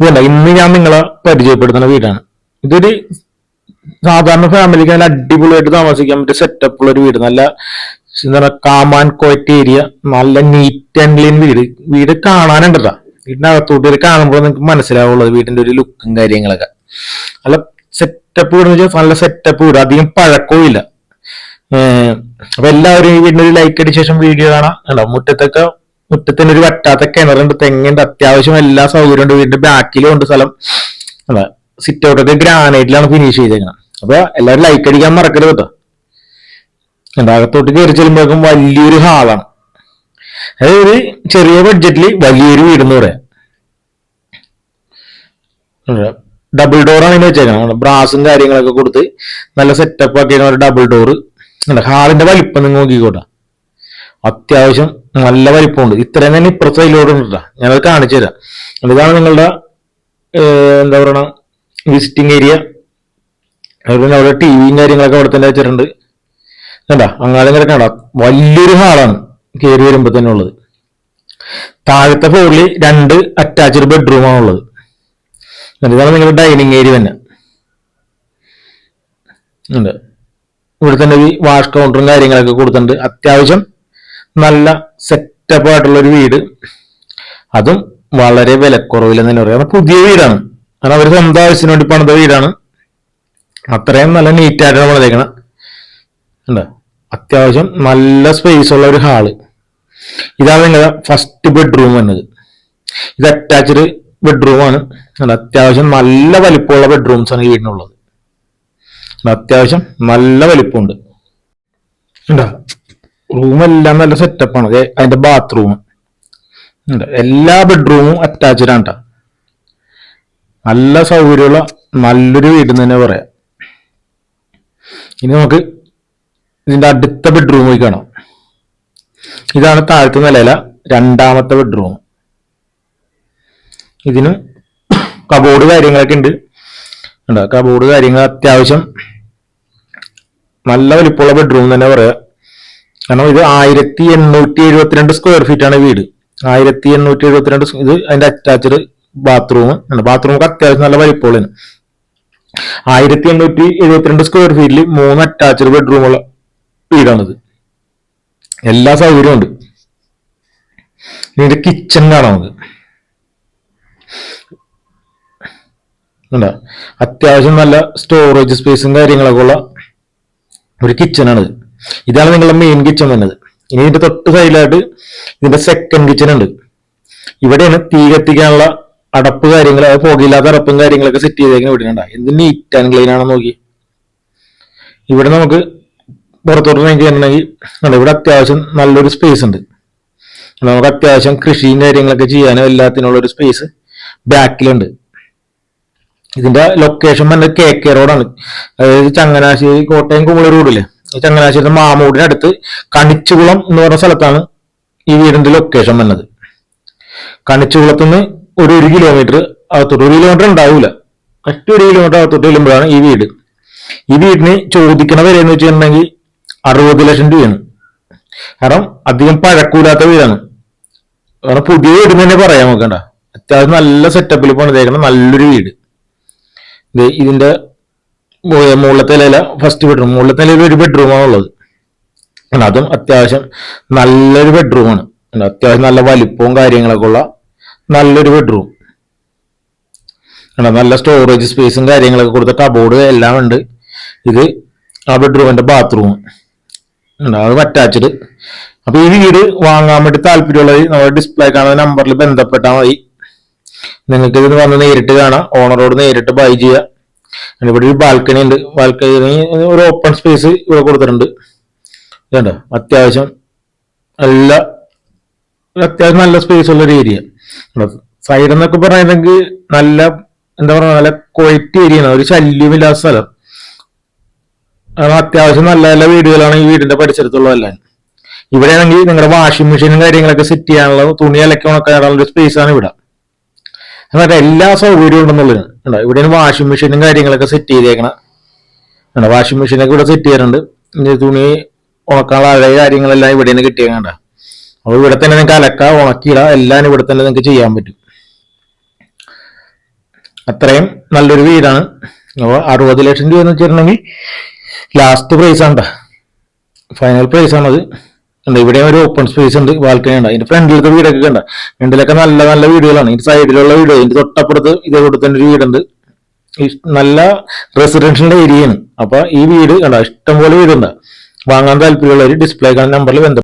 ഇതല്ല ഇന്ന് ഞാൻ നിങ്ങളെ പരിചയപ്പെടുത്തുന്ന വീടാണ്. ഇതൊരു സാധാരണ ഫാമിലിക്ക് നല്ല അടിപൊളിയായിട്ട് താമസിക്കാൻ പറ്റിയ സെറ്റപ്പ് ഉള്ള ഒരു വീട്. നല്ല എന്താ പറയുക കാമാൻ കോയറ്റ് ഏരിയ നല്ല നീറ്റ് ആൻഡ് ക്ലീൻ വീട്. വീട് കാണാനുണ്ടല്ല വീടിന്റെ അകത്തോട്ട് ഒരു കാണുമ്പോൾ നിങ്ങൾക്ക് മനസ്സിലാവുള്ളത് വീടിന്റെ ഒരു ലുക്കും കാര്യങ്ങളൊക്കെ. നല്ല സെറ്റപ്പ് വീട് വെച്ചാൽ നല്ല സെറ്റപ്പ് വീട്. അധികം പഴക്കവും ഇല്ല. അപ്പൊ എല്ലാവരും ഈ വീടിന്റെ ഒരു ലൈക്ക് അടിച്ച ശേഷം വീഡിയോ കാണാം. മുറ്റത്തൊക്കെ മുറ്റത്തിന് ഒരു വട്ടാത്ത കിണറുണ്ട്. തെങ്ങുണ്ട് അത്യാവശ്യം എല്ലാ സൗകര്യവും ഉണ്ട് വീടിന്റെ ബാക്കിലും ഉണ്ട് സ്ഥലം. സിറ്റ് ഔട്ടൊക്കെ ഗ്രാനൈറ്റിലാണ് ഫിനിഷ് ചെയ്തേക്കുന്നത് അപ്പൊ എല്ലാവരും ലൈക്ക് അടിക്കാൻ മറക്കരുത് കേട്ടോ അകത്തോട്ട് കയറി ചെല്ലുമ്പോഴേക്കും വലിയൊരു ഹാളാണ്. അതായത് ഒരു ചെറിയ ബഡ്ജറ്റിൽ വലിയൊരു വീട് എന്ന് പറയാം ഡബിൾ ഡോറാണ് ഇതിന് വെച്ചേക്കണം. ബ്രാസും കാര്യങ്ങളൊക്കെ കൊടുത്ത് നല്ല സെറ്റപ്പ് ആക്കിയ ഒരു ഡബിൾ ഡോറ് ഹാളിന്റെ വലിപ്പം നിങ്ങൾ നോക്കിക്കോട്ടെ. അത്യാവശ്യം നല്ല വലിപ്പമുണ്ട്. ഇത്രയും തന്നെ ഇപ്പുറത്തെ സൈഡിലോട്ട് ഞാനത് കാണിച്ചു തരാം. ഇതാണ് നിങ്ങളുടെ എന്താ പറയണ വിസിറ്റിംഗ് ഏരിയ അതുപോലെ അവിടെ ടി വിയും കാര്യങ്ങളൊക്കെ അവിടെ തന്നെ വെച്ചിട്ടുണ്ട്. കണ്ട? അങ്ങാതെ കിടക്കണ്ട വലിയൊരു ഹാളാണ് കയറി വരുമ്പോ തന്നെ ഉള്ളത്. താഴത്തെ ഫ്ലോറിൽ രണ്ട് അറ്റാച്ച്ഡ് ബെഡ്റൂമാണ് ഉള്ളത്. ഇതാണ് നിങ്ങളുടെ ഡൈനിങ് ഏരിയ തന്നെ. ഇവിടെ തന്നെ വാഷ് കൗണ്ടറും കാര്യങ്ങളൊക്കെ കൊടുത്തിട്ടുണ്ട്. അത്യാവശ്യം നല്ല സെറ്റപ്പ് ആയിട്ടുള്ള ഒരു വീട്. അതും വളരെ വിലക്കുറവിൽ തന്നെ പറയാം. പുതിയ വീടാണ്. കാരണം അവർ സ്വന്തം ആവശ്യത്തിന് വേണ്ടി പണിത വീടാണ്. അത്രയും നല്ല നീറ്റായിട്ടാണ് പണിതേക്കണം ഉണ്ടോ അത്യാവശ്യം നല്ല സ്പേസ് ഉള്ള ഒരു ഹാൾ ഇതാണ് നിങ്ങളുടെ ഫസ്റ്റ് ബെഡ്റൂം വന്നത്. ഇത് അറ്റാച്ച്ഡ് ബെഡ്റൂമാണ് അത്യാവശ്യം നല്ല വലിപ്പമുള്ള ബെഡ്റൂംസ് ആണ് ഈ വീടിനുള്ളത്. അത്യാവശ്യം നല്ല വലിപ്പമുണ്ട്. ഉണ്ടാ റൂമെല്ലാം നല്ല സെറ്റപ്പാണ് അതിന്റെ ബാത്റൂം എല്ലാ ബെഡ്റൂമും അറ്റാച്ച്ഡ് ആണ്. നല്ല സൗകര്യമുള്ള നല്ലൊരു വീട് തന്നെ പറയാം. ഇനി നമുക്ക് ഇതിന്റെ അടുത്ത ബെഡ്റൂം പോയി കാണാം. ഇതാണ് താഴത്തെ നിലയില രണ്ടാമത്തെ ബെഡ്റൂം ഇതിന് കബോർഡ് കാര്യങ്ങളൊക്കെ ഉണ്ട്. കബോർഡ് കാര്യങ്ങൾ അത്യാവശ്യം നല്ല വലിപ്പമുള്ള ബെഡ്റൂം തന്നെ പറയാം. കാരണം ഇത് ആയിരത്തി എണ്ണൂറ്റി എഴുപത്തിരണ്ട് സ്ക്വയർ ഫീറ്റ് ആണ് വീട്. ആയിരത്തി എണ്ണൂറ്റി എഴുപത്തിരണ്ട് ഇത് അതിന്റെ അറ്റാച്ച്ഡ് ബാത്റൂം ബാത്റൂം ഒക്കെ അത്യാവശ്യം നല്ല വലിപ്പമുള്ളതിന് ആയിരത്തി എണ്ണൂറ്റി എഴുപത്തിരണ്ട് സ്ക്വയർ ഫീറ്റിൽ മൂന്ന് അറ്റാച്ച്ഡ് ബെഡ്റൂമുള്ള വീടാണിത്. എല്ലാ സൗകര്യവും ഉണ്ട്. ഇതിന്റെ കിച്ചൺ കാണാം നമുക്ക്. അത്യാവശ്യം നല്ല സ്റ്റോറേജ് സ്പേസും കാര്യങ്ങളൊക്കെ ഉള്ള ഒരു കിച്ചണാണിത് ഇതാണ് നിങ്ങളുടെ മെയിൻ കിച്ചൺ വന്നത് ഇനി ഇതിന്റെ തൊട്ട് സൈഡിലായിട്ട് ഇതിന്റെ സെക്കൻഡ് കിച്ചൺ ഉണ്ട്. ഇവിടെയാണ് തീ കത്തിക്കാനുള്ള അടപ്പ് കാര്യങ്ങൾ അത് പുകയില്ലാത്ത അടപ്പും കാര്യങ്ങളൊക്കെ സെറ്റ് ചെയ്തേക്കുന്ന ഇവിടെ കണ്ട എന്ത് നീറ്റ് ആൻഡ് ക്ലീൻ ആണെന്ന് നോക്കി. ഇവിടെ നമുക്ക് പുറത്തോട്ട് നോക്കിയിട്ടുണ്ടെങ്കിൽ ഇവിടെ അത്യാവശ്യം നല്ലൊരു സ്പേസ് ഉണ്ട്. നമുക്ക് അത്യാവശ്യം കൃഷിയും കാര്യങ്ങളൊക്കെ ചെയ്യാനും എല്ലാത്തിനുള്ള ഒരു സ്പേസ് ബാക്കിലുണ്ട് ഇതിന്റെ ലൊക്കേഷൻ വന്നത് കെ കെ റോഡാണ് അതായത് ചങ്ങനാശ്ശേരി കോട്ടയം കുമളി റോഡില്ലേ ചങ്ങനാശ്ശേരി മാമൂടിനടുത്ത് കണിച്ചുകുളം എന്ന് പറഞ്ഞ സ്ഥലത്താണ് ഈ വീടിന്റെ ലൊക്കേഷൻ വന്നത്. കണിച്ചുകുളത്തുനിന്ന് ഒരു ഒരു കിലോമീറ്റർ അകത്തോട്ട് ഒരു കിലോമീറ്റർ ഉണ്ടാവില്ല കറക്റ്റ് ഒരു കിലോമീറ്റർ അകത്തോട്ട് ചെല്ലുമ്പോഴാണ് ഈ വീട്. ഈ വീടിന് ചോദിക്കണ വില എന്ന് വെച്ചിട്ടുണ്ടെങ്കിൽ അറുപത് ലക്ഷം രൂപയാണ്. കാരണം അധികം പഴക്കൂലാത്ത വീടാണ്. കാരണം പുതിയ വീട് തന്നെ പറയാൻ നോക്കണ്ട. അത്യാവശ്യം നല്ല സെറ്റപ്പിൽ പണിതേക്കണം നല്ലൊരു വീട്. ഇതിന്റെ മുകളിലത്തെ നില ഫസ്റ്റ് ബെഡ്റൂം മുകളിലത്തെ നിലയിൽ ഒരു ബെഡ്റൂമാണ് ഉള്ളത്. അതും അത്യാവശ്യം നല്ലൊരു ബെഡ്റൂമാണ് അത്യാവശ്യം നല്ല വലിപ്പവും കാര്യങ്ങളൊക്കെ ഉള്ള നല്ലൊരു ബെഡ്റൂം നല്ല സ്റ്റോറേജ് സ്പേസും കാര്യങ്ങളൊക്കെ കൊടുത്ത കബോർഡ് എല്ലാം ഉണ്ട്. ഇത് ആ ബെഡ്റൂമിന്റെ ബാത്റൂം അത് അറ്റാച്ച്ഡ് അപ്പൊ ഈ വീട് വാങ്ങാൻ വേണ്ടി താല്പര്യമുള്ളത് നമ്മുടെ ഡിസ്പ്ലേ കാണുന്ന നമ്പറിൽ ബന്ധപ്പെട്ടാൽ മതി. നിങ്ങൾക്ക് ഇത് വന്ന് നേരിട്ട് കാണാം. ഓണറോട് നേരിട്ട് ബൈ ചെയ്യാം. ഇവിടെ ഒരു ബാൽക്കണി ഉണ്ട്. ബാൽക്കണി ഒരു ഓപ്പൺ സ്പേസ് ഇവിടെ കൊടുത്തിട്ടുണ്ട്. ഇതുണ്ടോ. അത്യാവശ്യം നല്ല അത്യാവശ്യം നല്ല സ്പേസ് ഉള്ള ഒരു ഏരിയ സൈഡ് എന്നൊക്കെ പറയുന്നെങ്കിൽ നല്ല എന്താ പറയുക നല്ല ക്വാളിറ്റി ഏരിയ ആണ്. ഒരു ശല്യമില്ലാത്ത സ്ഥലം. കാരണം അത്യാവശ്യം നല്ല നല്ല വീടുകളാണ് ഈ വീടിന്റെ പരിസരത്തുള്ളതെല്ലാം. ഇവിടെയാണെങ്കിൽ നിങ്ങളുടെ വാഷിംഗ് മെഷീനും കാര്യങ്ങളൊക്കെ സെറ്റ് ചെയ്യാനുള്ള തുണി അലക്കി ഉണക്കാനുള്ള സ്പേസ് ആണ് ഇവിടെ. എന്നിട്ട് എല്ലാ സൗകര്യവും ഉണ്ടെന്നുള്ളത്. കണ്ടോ? ഇവിടെ വാഷിംഗ് മെഷീനും കാര്യങ്ങളൊക്കെ സെറ്റ് ചെയ്തേക്കണം. കണ്ടോ? വാഷിംഗ് മെഷീനൊക്കെ ഇവിടെ സെറ്റ് ചെയ്യാറുണ്ട് തുണി ഉണക്കാനുള്ള അഴയ കാര്യങ്ങളെല്ലാം ഇവിടെ നിന്ന് കിട്ടിയേക്കണ്ട അപ്പോൾ ഇവിടെ തന്നെ നിങ്ങൾക്ക് അലക്ക ഉണക്കിയിട എല്ലാം ഇവിടെ തന്നെ നിങ്ങൾക്ക് ചെയ്യാൻ പറ്റും. അത്രയും നല്ലൊരു വീടാണ്. അപ്പോൾ അറുപത് ലക്ഷം രൂപ എന്ന് വെച്ചിട്ടുണ്ടെങ്കിൽ ലാസ്റ്റ് പ്രൈസ് ആണ്. ഫൈനൽ പ്രൈസ് ആണത്. ഉണ്ട് ഇവിടെ ഒരു ഓപ്പൺ സ്പേസ് ഉണ്ട് ബാൽക്കണി ഉണ്ട്. അതിന്റെ ഫ്രണ്ടിലത്തെ വീടൊക്കെ കണ്ട. ഫ്രണ്ടിലൊക്കെ നല്ല നല്ല വീടുകളാണ്. ഇതിന്റെ സൈഡിലുള്ള വീട് ഇതിന്റെ തൊട്ടപ്പുറത്ത് ഇതേപോലെ തന്നെ ഒരു വീടുണ്ട്. നല്ല റെസിഡൻഷ്യൽ ഏരിയയാണ് അപ്പൊ ഈ വീട് കണ്ട ഇഷ്ടംപോലെ വീടുണ്ട്. വാങ്ങാൻ താല്പര്യമുള്ള ഒരു ഡിസ്പ്ലേ കാണാൻ നമ്പറിൽ ബന്ധപ്പെടും